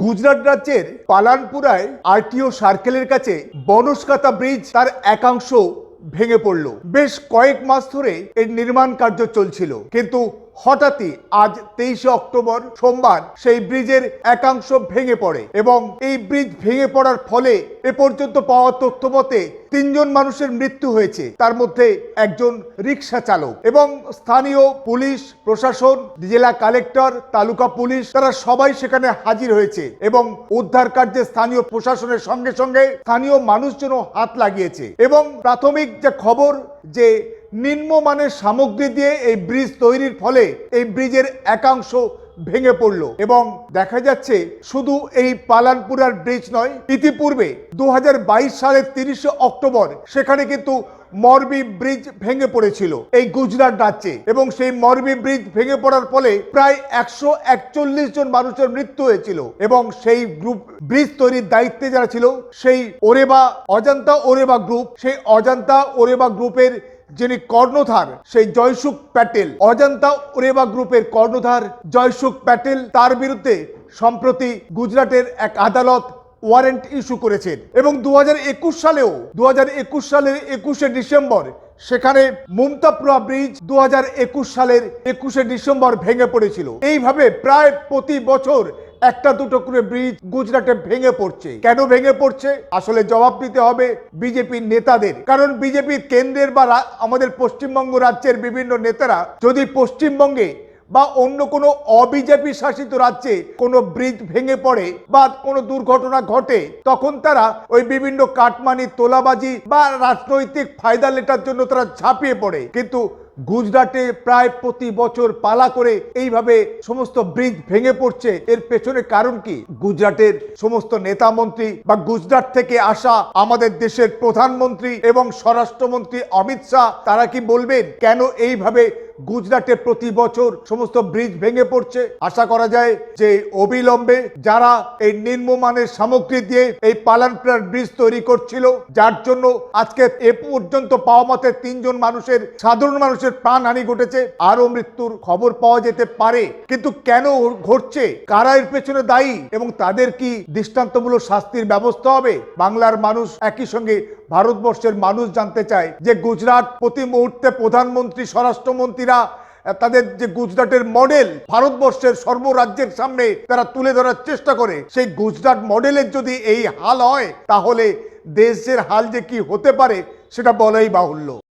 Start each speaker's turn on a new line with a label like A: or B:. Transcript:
A: গুজরাট রাজ্যের পালানপুরায় আরটিও সার্কেলের কাছে বনস্কাতা ব্রিজ তার একাংশ ভেঙে পড়ল। বেশ কয়েক মাস ধরে এর নির্মাণ কার্য চলছিল। কিন্তু হঠাৎই আজ তেইশে অক্টোবর সোমবার সেই ব্রিজের একাংশ ভেঙে পড়ে এবং এই ব্রিজ ভেঙে পড়ার ফলে এ পর্যন্ত পাওয়া তথ্য মতে তিনজন মানুষের মৃত্যু হয়েছে। তার মধ্যে একজন রিক্সা চালক এবং স্থানীয় পুলিশ, প্রশাসন, জেলা কালেক্টর, তালুকা পুলিশ তারা সবাই সেখানে হাজির হয়েছে এবং উদ্ধার কার্যে স্থানীয় প্রশাসনের সঙ্গে সঙ্গে স্থানীয় মানুষজনও হাত লাগিয়েছে এবং প্রাথমিক যে খবর যে নিম্নমানের সামগ্রী দিয়ে এই ব্রিজ তৈরির ফলে এই ব্রিজের একাংশ ভেঙে পড়ল এবং দেখা যাচ্ছে শুধু এই পালানপুরার ব্রিজ নয়, ইতিপূর্বে দু হাজার বাইশ সালের তিরিশে অক্টোবর সেখানে কিন্তু মরবি ব্রিজ ভেঙে পড়েছিল এই গুজরাট রাজ্যে এবং সেই মরবি ব্রিজ ভেঙে পড়ার ফলে প্রায় একশো একচল্লিশ জন মানুষের মৃত্যু হয়েছিল এবং সেই গ্রুপ ব্রিজ তৈরির দায়িত্বে যারা ছিল, সেই ওরেবা অজান্তা ওরেবা গ্রুপ, সেই অজান্তা ওরেবা গ্রুপের যিনি কর্ণধার, সেই জয়সুখ প্যাটেল। অজান্তা ওরেবা গ্রুপের কর্ণধার জয়সুখ প্যাটেল তার বিরুদ্ধে সম্প্রতি গুজরাটের এক আদালত ওয়ারেন্ট ইস্যু করেছেন এবং দু হাজার একুশ সালেও দু হাজার একুশ সালের একুশে ডিসেম্বর, সেখানে মুমতাপুরা ব্রিজ দু হাজার একুশ সালের একুশে ডিসেম্বর ভেঙে পড়েছিল। এইভাবে প্রায় প্রতি বছর একটা দুটো করে ব্রিজ গুজরাটে ভেঙে পড়ছে। কেন ভেঙে পড়ছে? আসলে জবাব দিতে হবে বিজেপির নেতাদের। কারণ বিজেপির কেন্দ্রের বা আমাদের পশ্চিমবঙ্গ রাজ্যের বিভিন্ন নেতারা যদি পশ্চিমবঙ্গে বা অন্য কোনো অবিজেপি শাসিত রাজ্যে কোনো ব্রিজ ভেঙে পড়ে বা কোনো দুর্ঘটনা ঘটে, তখন তারা ওই বিভিন্ন কাটমানি, তোলাবাজি বা রাজনৈতিক ফায়দা লেটার জন্য তারা ঝাঁপিয়ে পড়ে। কিন্তু গুজরাটে প্রায় প্রতি বছর পালা করে এইভাবে সমস্ত ব্রিজ ভেঙে পড়ছে। এর পেছনে কারণ কি? গুজরাটের সমস্ত নেতা মন্ত্রী বা গুজরাট থেকে আসা আমাদের দেশের প্রধানমন্ত্রী এবং স্বরাষ্ট্রমন্ত্রী অমিত শাহ, তারা কি বলবেন? কেন এইভাবে গুজরাটে প্রতি বছর সমস্ত ব্রিজ ভেঙে পড়ছে। আশা করা যায় যে অবিলম্বে যারা এই নিম্নমানের সামগ্রী দিয়ে এই পালানপুরার ব্রিজ তৈরি করছিল, যার জন্য আজকে এ পর্যন্ত পাওয়া মতে তিনজন মানুষের, সাধারণ মানুষের প্রাণহানি ঘটেছে, আরও মৃত্যুর খবর পাওয়া যেতে পারে। কিন্তু কেন ঘটছে? কারা এর পেছনে দায়ী? এবং তাদের কি দৃষ্টান্তমূলক শাস্তির ব্যবস্থা হবে? বাংলার মানুষ একই সঙ্গে ভারতবর্ষের মানুষ জানতে চায় যে গুজরাট প্রতি মুহূর্তে প্রধানমন্ত্রী, স্বরাষ্ট্রমন্ত্রীরা তাদের যে গুজরাটের মডেল ভারতবর্ষের সর্বরাজ্যের সামনে তারা তুলে ধরার চেষ্টা করে। সেই গুজরাট মডেলের যদি এই হাল হয়, তাহলে দেশের হাল যে কি হতে পারে, সেটা বলাই বাহুল্য।